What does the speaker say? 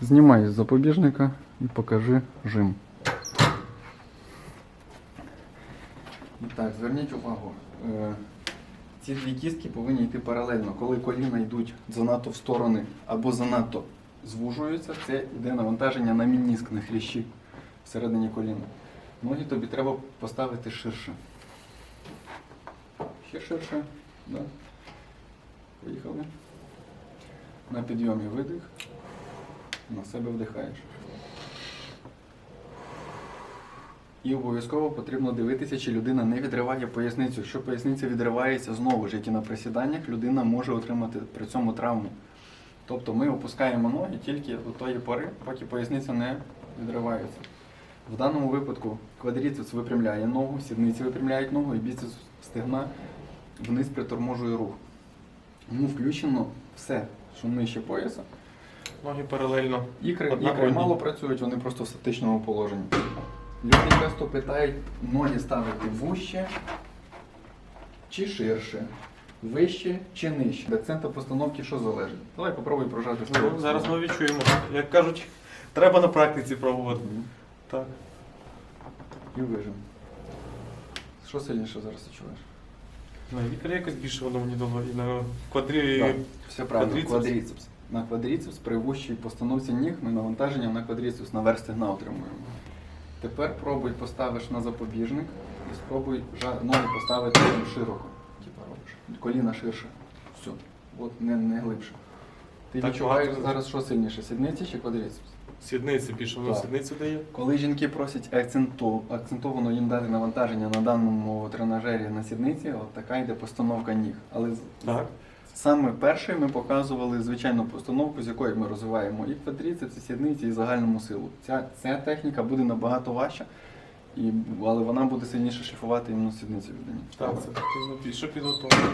Знімай з запобіжника і покажи жим. Так, зверніть увагу. е, Ці дві кістки повинні йти паралельно. Коли коліна йдуть занадто в сторони або занадто звужуються, це йде навантаження на мініск, на хрящі всередині коліна. Ноги тобі треба поставити ширше. Ще ширше. Да. Поїхали. На підйомі видих. На себе вдихаєш. І обов'язково потрібно дивитися, чи людина не відриває поясницю. Якщо поясниця відривається знову ж, як і на присіданнях, людина може отримати при цьому травму. Тобто ми опускаємо ноги тільки до тої пори, поки поясниця не відривається. В даному випадку квадріцепс випрямляє ногу, сідниці випрямляють ногу і біцепс стегна вниз приторможує рух. Тому включено все, що нижче пояса. Ноги паралельно. Ікри, ікри мало працюють, вони просто в статичному положенні. Люди часто питають, ноги ставити вужче чи ширше, вище чи нижче. Від центра постановки що залежить? Давай попробуй прожати Ну, зараз ми відчуємо. Як кажуть, треба на практиці пробувати. Мгм. Так. І вижим. Що сильніше зараз відчуваєш? На вітер якось більше воно мені дало. І на квадрі. Так, все правильно, квадріцепс. На квадріцепс при вущій постановці ніг ми навантаженням на квадріцепс наверх стегна отримуємо. Тепер пробуй поставиш на запобіжник і спробуй ноги поставити широко. Коліна ширше. Все. От не, не глибше. Ти Так відчуваєш багато. зараз що сильніше? Сідниці чи квадріцепс? Сідниці більше воно Так. сідницю дає. Коли жінки просять акценту, акцентовано їм дати навантаження на даному тренажері на сідниці, от така йде постановка ніг. Але Так. Саме першою ми показували звичайну постановку, з якої ми розвиваємо і квадріцепс, і сідниці, і загальному силу. Ця, ця техніка буде набагато важча, і, але вона буде сильніше шліфувати іменно сідниці людині. Так, це потрібно більше підготовлено.